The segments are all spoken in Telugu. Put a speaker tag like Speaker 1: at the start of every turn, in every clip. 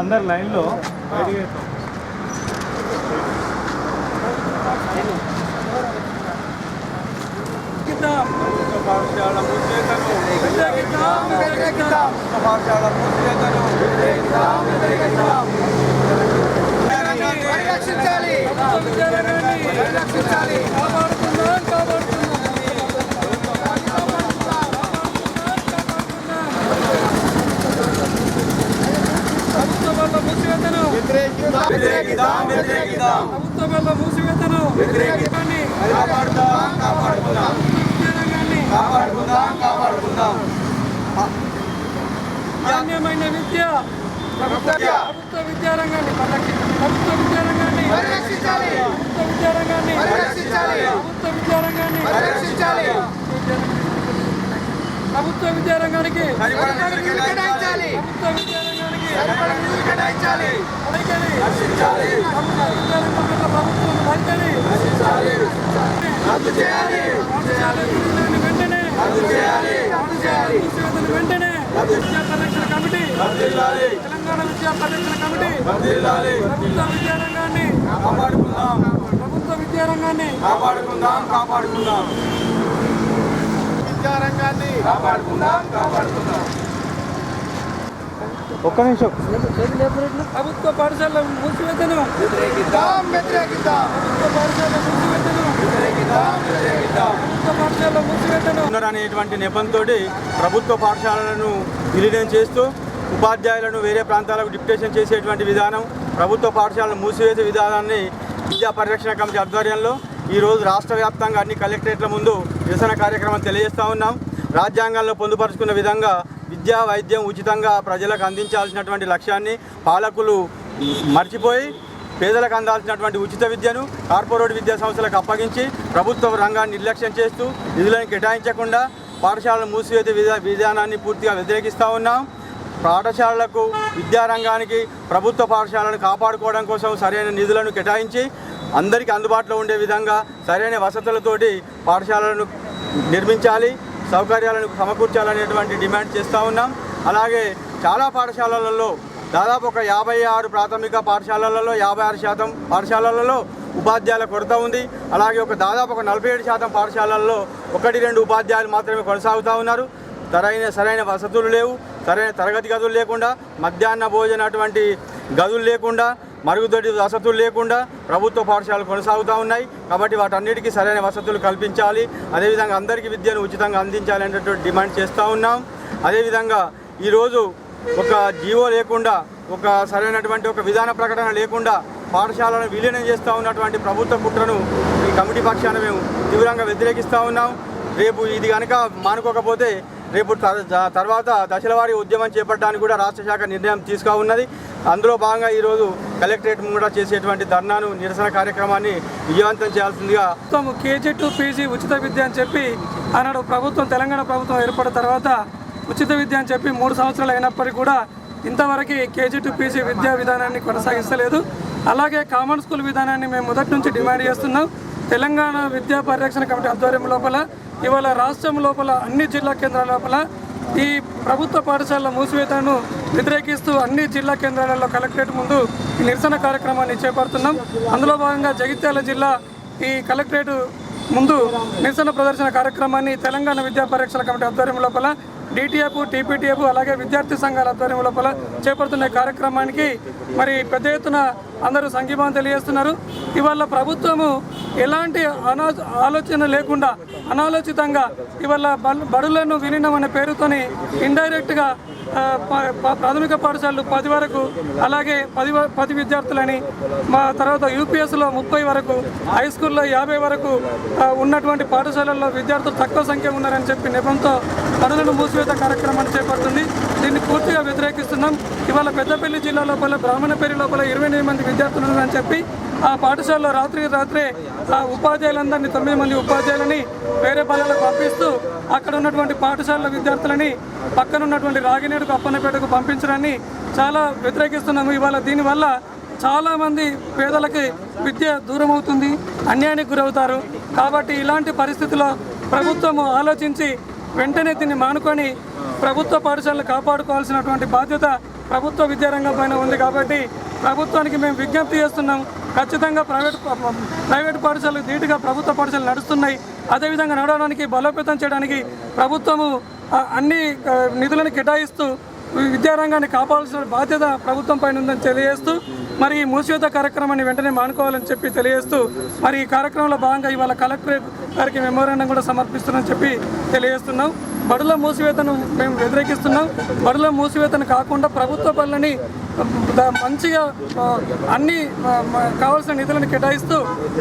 Speaker 1: అందరు లైన్లో వైడ్గా వేస్తాం.
Speaker 2: ప్రభుత్వ పాఠశాల మూసివేతను ప్రభుత్వ పాఠశాల మూసివేతను
Speaker 3: పరిరక్షించాలి
Speaker 2: వ్యతిరేకిద్దాం. వ్యతిరేకిద్దాం. కాపాడుదాం కాపాడుకుందాం కాపాడుకుందాం. కాపాడుకుందాం.
Speaker 4: నాణ్యమైన విద్య.
Speaker 2: ప్రభుత్వ
Speaker 4: ప్రభుత్వ విద్యారంగాన్ని ప్రభుత్వ విద్యారంగాన్ని.
Speaker 3: పరిరక్షించాలి.
Speaker 4: ప్రభుత్వ విద్యారంగాన్ని.
Speaker 3: పరిరక్షించాలి.
Speaker 4: ప్రభుత్వ విద్యారంగాన్ని.
Speaker 3: పరిరక్షించాలి.
Speaker 4: ప్రభుత్వ విద్యారంగానికి. ప్రభుత్వ విద్యారంగానికి ప్రభుత్వం
Speaker 3: చేయాలి
Speaker 4: వెంటనే
Speaker 3: చేయాలి
Speaker 4: విద్యా పరిరక్షణ కమిటీ తెలంగాణ విద్యా పరిరక్షణ కమిటీ ప్రభుత్వ విద్యారంగాన్ని
Speaker 2: కాపాడుకుందాం
Speaker 4: ప్రభుత్వ విద్యారంగాన్ని
Speaker 2: కాపాడుకుందాం కాపాడుకుందాం
Speaker 3: విద్యారంగాన్ని
Speaker 2: కాపాడుకుందాం కాపాడుకుందాం.
Speaker 1: ఒక్క నిమిషం.
Speaker 4: ప్రభుత్వ పాఠశాల మూసివేతను.
Speaker 3: వ్యతిరేకిద్దాం వ్యతిరేకిద్దాం
Speaker 4: ప్రభుత్వ పాఠశాల మూసివేతను.
Speaker 2: వ్యతిరేకిద్దాం వ్యతిరేకిద్దాం
Speaker 4: ప్రభుత్వ పాఠశాల మూసివేతను
Speaker 2: అనేటువంటి నెపంతో ప్రభుత్వ పాఠశాలలను విలీనం చేస్తూ ఉపాధ్యాయులను వేరే ప్రాంతాలకు డిప్యుటేషన్ చేసేటువంటి విధానం ప్రభుత్వ పాఠశాలను మూసివేసే విధానాన్ని విద్యా పరిరక్షణ కమిటీ ఆధ్వర్యంలో ఈరోజు రాష్ట్ర వ్యాప్తంగా అన్ని కలెక్టరేట్ల ముందు నిరసన కార్యక్రమం తెలియజేస్తూ ఉన్నాం. రాజ్యాంగంలో పొందుపరుచుకున్న విధంగా విద్యా వైద్యం ఉచితంగా ప్రజలకు అందించాల్సినటువంటి లక్ష్యాన్ని పాలకులు మర్చిపోయి పేదలకు అందాల్సినటువంటి ఉచిత విద్యను కార్పొరేట్ విద్యా సంస్థలకు అప్పగించి ప్రభుత్వ రంగాన్ని నిర్లక్ష్యం చేస్తూ నిధులను కేటాయించకుండా పాఠశాలను మూసివేత విధా విధానాన్ని పూర్తిగా వ్యతిరేకిస్తూ ఉన్నాం. పాఠశాలలకు విద్యారంగానికి ప్రభుత్వ పాఠశాలను కాపాడుకోవడం కోసం సరైన నిధులను కేటాయించి అందరికీ అందుబాటులో ఉండే విధంగా సరైన వసతులతోటి పాఠశాలను నిర్మించాలి. సౌకర్యాలను సమకూర్చాలనేటువంటి డిమాండ్ చేస్తూ ఉన్నాం. అలాగే చాలా పాఠశాలలలో దాదాపు ఒక యాభై ఆరు ప్రాథమిక పాఠశాలలలో యాభై ఆరు శాతం పాఠశాలలలో ఉపాధ్యాయుల కొరత ఉంది. అలాగే ఒక దాదాపు ఒక నలభై ఏడు శాతం పాఠశాలల్లో ఒకటి రెండు ఉపాధ్యాయులు మాత్రమే కొనసాగుతూ ఉన్నారు. సరైన సరైన వసతులు లేవు సరైన తరగతి గదులు లేకుండా మధ్యాహ్న భోజన అటువంటి గదులు లేకుండా మరుగుదొడ్డి వసతులు లేకుండా ప్రభుత్వ పాఠశాలలు కొనసాగుతూ ఉన్నాయి. కాబట్టి వాటన్నిటికీ సరైన వసతులు కల్పించాలి. అదేవిధంగా అందరికీ విద్యను ఉచితంగా అందించాలి అనేటువంటి డిమాండ్ చేస్తూ ఉన్నాం. అదేవిధంగా ఈరోజు ఒక జీవో లేకుండా ఒక సరైనటువంటి ఒక విధాన ప్రకటన లేకుండా పాఠశాలను విలీనం చేస్తూ ఉన్నటువంటి ప్రభుత్వ కుట్రను ఈ కమిటీ పక్షాన మేము తీవ్రంగా వ్యతిరేకిస్తూ ఉన్నాం. రేపు ఇది కనుక మానుకోకపోతే రేపు తర్వాత దశలవారీ ఉద్యమం చేపట్టడానికి కూడా రాష్ట్ర శాఖ నిర్ణయం తీసుకా ఉన్నది. అందులో భాగంగా ఈరోజు కలెక్టరేట్ ముంగట చేసేటువంటి ధర్నాను నిరసన కార్యక్రమాన్ని విజయవంతం చేయాల్సిందిగా
Speaker 4: ప్రభుత్వం కేజీ టు పీజీ ఉచిత విద్య అని చెప్పి ఆనాడు ప్రభుత్వం తెలంగాణ ప్రభుత్వం ఏర్పడిన తర్వాత ఉచిత విద్య అని చెప్పి మూడు సంవత్సరాలు అయినప్పటికీ కూడా ఇంతవరకు కేజీ టు పీజీ విద్యా విధానాన్ని కొనసాగిస్తలేదు. అలాగే కామన్ స్కూల్ విధానాన్ని మేము మొదటి నుంచి డిమాండ్ చేస్తున్నాం. తెలంగాణ విద్యా పరిరక్షణ కమిటీ ఆధ్వర్యం లోపల ఇవాళ రాష్ట్రం లోపల అన్ని జిల్లా కేంద్రాల లోపల ఈ ప్రభుత్వ పాఠశాలల మూసివేతను వ్యతిరేకిస్తూ అన్ని జిల్లా కేంద్రాలలో కలెక్టరేట్ ముందు ఈ నిరసన కార్యక్రమాన్ని చేపడుతున్నాం. అందులో భాగంగా జగిత్యాల జిల్లా ఈ కలెక్టరేట్ ముందు నిరసన ప్రదర్శన కార్యక్రమాన్ని తెలంగాణ విద్యా పరీక్షల కమిటీ ఆధ్వర్యం లోపల డిటిఎఫ్ టీపీటీఎఫ్ అలాగే విద్యార్థి సంఘాల ఆధ్వర్యం లోపల చేపడుతున్న కార్యక్రమానికి మరి పెద్ద ఎత్తున అందరూ సంఘీభావం తెలియజేస్తున్నారు. ఇవాళ ప్రభుత్వము ఎలాంటి అనా ఆలోచన లేకుండా అనాలోచితంగా ఇవాళ బల్- బడులను విలీనం అనే పేరుతోని ఇండైరెక్ట్గా ప్రాథమిక పాఠశాలలు పది వరకు అలాగే పది వ- పది విద్యార్థులని మా తర్వాత యూపీఎస్లో ముప్పై వరకు హై స్కూల్లో యాభై వరకు ఉన్నటువంటి పాఠశాలల్లో విద్యార్థులు తక్కువ సంఖ్య ఉన్నారని చెప్పి నెపంతో పనులను మూసివేత కార్యక్రమాన్ని చేపడుతుంది. దీన్ని పూర్తిగా వ్యతిరేకిస్తున్నాం. ఇవాళ పెద్దపల్లి జిల్లా లోపల బ్రాహ్మణపేరి లోపల ఇరవై ఎనిమిది మంది విద్యార్థులు ఉన్నారని చెప్పి ఆ పాఠశాలలో రాత్రి రాత్రే ఆ ఉపాధ్యాయులందరినీ తొమ్మిది మంది ఉపాధ్యాయులని వేరే పల్లెలకు పంపిస్తూ అక్కడ ఉన్నటువంటి పాఠశాలల విద్యార్థులని పక్కన ఉన్నటువంటి రాగినేడుకు అప్పన్నపేటకు పంపించడాన్ని చాలా వ్యతిరేకిస్తున్నాము. ఇవాళ దీనివల్ల చాలామంది పేదలకి విద్య దూరం అవుతుంది అన్యాయానికి గురవుతారు. కాబట్టి ఇలాంటి పరిస్థితిలో ప్రభుత్వము ఆలోచించి వెంటనే దీన్ని మానుకొని ప్రభుత్వ పాఠశాలను కాపాడుకోవాల్సినటువంటి బాధ్యత ప్రభుత్వ విద్యారంగం పైన ఉంది. కాబట్టి ప్రభుత్వానికి మేము విజ్ఞప్తి చేస్తున్నాం. ఖచ్చితంగా ప్రైవేట్ ప్రైవేట్ పాఠశాలలు ధీటుగా ప్రభుత్వ పాఠశాలలు నడుస్తున్నాయి. అదేవిధంగా నడవడానికి బలోపేతం చేయడానికి ప్రభుత్వము అన్ని నిధులను కేటాయిస్తూ విద్యారంగాన్ని కాపాడాల్సిన బాధ్యత ప్రభుత్వం పైన ఉందని తెలియజేస్తూ మరి ఈ మూసివేత కార్యక్రమాన్ని వెంటనే మానుకోవాలని చెప్పి తెలియజేస్తూ మరి ఈ కార్యక్రమంలో భాగంగా ఇవాళ కలెక్టరేట్ గారికి మెమోరాండం కూడా సమర్పిస్తున్నామని చెప్పి తెలియజేస్తున్నాం. బడుల మూసివేతను మేము వ్యతిరేకిస్తున్నాం. బడుల మూసివేతను కాకుండా ప్రభుత్వ పనులని మంచిగా అన్ని కావాల్సిన నిధులను కేటాయిస్తూ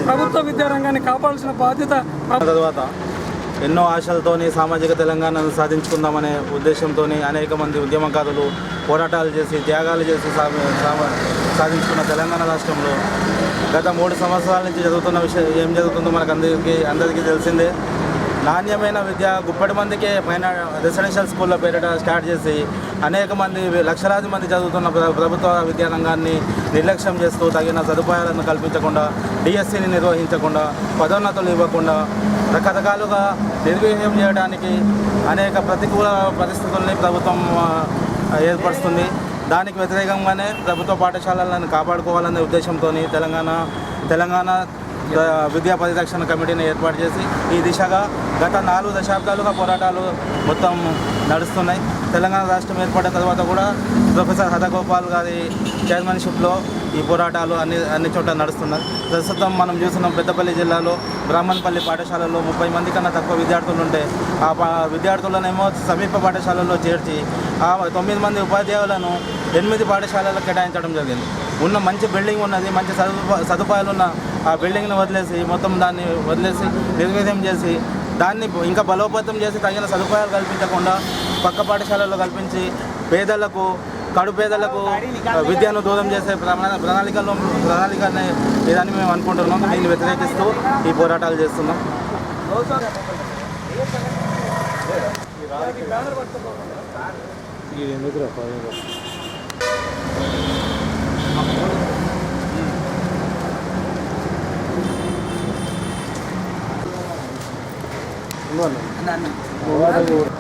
Speaker 4: ప్రభుత్వ విద్యారంగాన్ని కాపాడాల్సిన బాధ్యత
Speaker 5: తర్వాత ఎన్నో ఆశలతోని సామాజిక తెలంగాణను సాధించుకుందామనే ఉద్దేశంతో అనేక మంది ఉద్యమకారులు పోరాటాలు చేసి త్యాగాలు చేసి సాధించుకున్న తెలంగాణ రాష్ట్రంలో గత మూడు సంవత్సరాల నుంచి జరుగుతున్న విషయం ఏం జరుగుతుందో మనకు అందరికీ అందరికీ తెలిసిందే. నాణ్యమైన విద్య గుప్పటి మందికే పైన రెసిడెన్షియల్ స్కూల్లో పేరిట స్టార్ట్ చేసి అనేక మంది లక్షలాది మంది చదువుతున్న ప్ర- ప్రభుత్వ విద్యారంగాన్ని నిర్లక్ష్యం చేస్తూ తగిన సదుపాయాలను కల్పించకుండా డిఎస్సిని నిర్వహించకుండా పదోన్నతులు ఇవ్వకుండా రకరకాలుగా నిర్వీర్యం చేయడానికి అనేక ప్రతికూల పరిస్థితుల్ని ప్రభుత్వం ఏర్పరుస్తుంది. దానికి వ్యతిరేకంగానే ప్రభుత్వ పాఠశాలలను కాపాడుకోవాలనే ఉద్దేశంతో తెలంగాణ తెలంగాణ విద్యా పరిరక్షణ కమిటీని ఏర్పాటు చేసి ఈ దిశగా గత నాలుగు దశాబ్దాలుగా పోరాటాలు మొత్తం నడుస్తున్నాయి. తెలంగాణ రాష్ట్రం ఏర్పడిన తర్వాత కూడా ప్రొఫెసర్ హతగోపాల్ గారి చైర్మన్షిప్లో ఈ పోరాటాలు అన్ని అన్ని చోట్ల నడుస్తున్నాయి. ప్రస్తుతం మనం చూస్తున్నాం పెద్దపల్లి జిల్లాలో బ్రాహ్మణపల్లి పాఠశాలలో ముప్పై మంది కన్నా తక్కువ విద్యార్థులు ఉంటే ఆ పా- విద్యార్థులనేమో సమీప పాఠశాలలో చేర్చి ఆ తొమ్మిది మంది ఉపాధ్యాయులను ఎనిమిది పాఠశాలలకు కేటాయించడం జరిగింది. ఉన్న మంచి బిల్డింగ్ ఉన్నది మంచి సదుపా సదుపాయాలు ఉన్న ఆ బిల్డింగ్ని వదిలేసి మొత్తం దాన్ని వదిలేసి నిర్వీర్యం చేసి దాన్ని ఇంకా బలోపేతం చేసి తగిన సదుపాయాలు కల్పించకుండా పక్క పాఠశాలల్లో కల్పించి పేదలకు కడు పేదలకు విద్యను దూరం చేసే ప్రణా- ప్రణాళికలో ప్రణాళికనే ఇదని మేము అనుకుంటున్నాం. దీన్ని వ్యతిరేకిస్తూ ఈ పోరాటాలు చేస్తున్నాం.
Speaker 1: ఇది ఎందుకు రా పదవి
Speaker 3: అన్న, అన్న.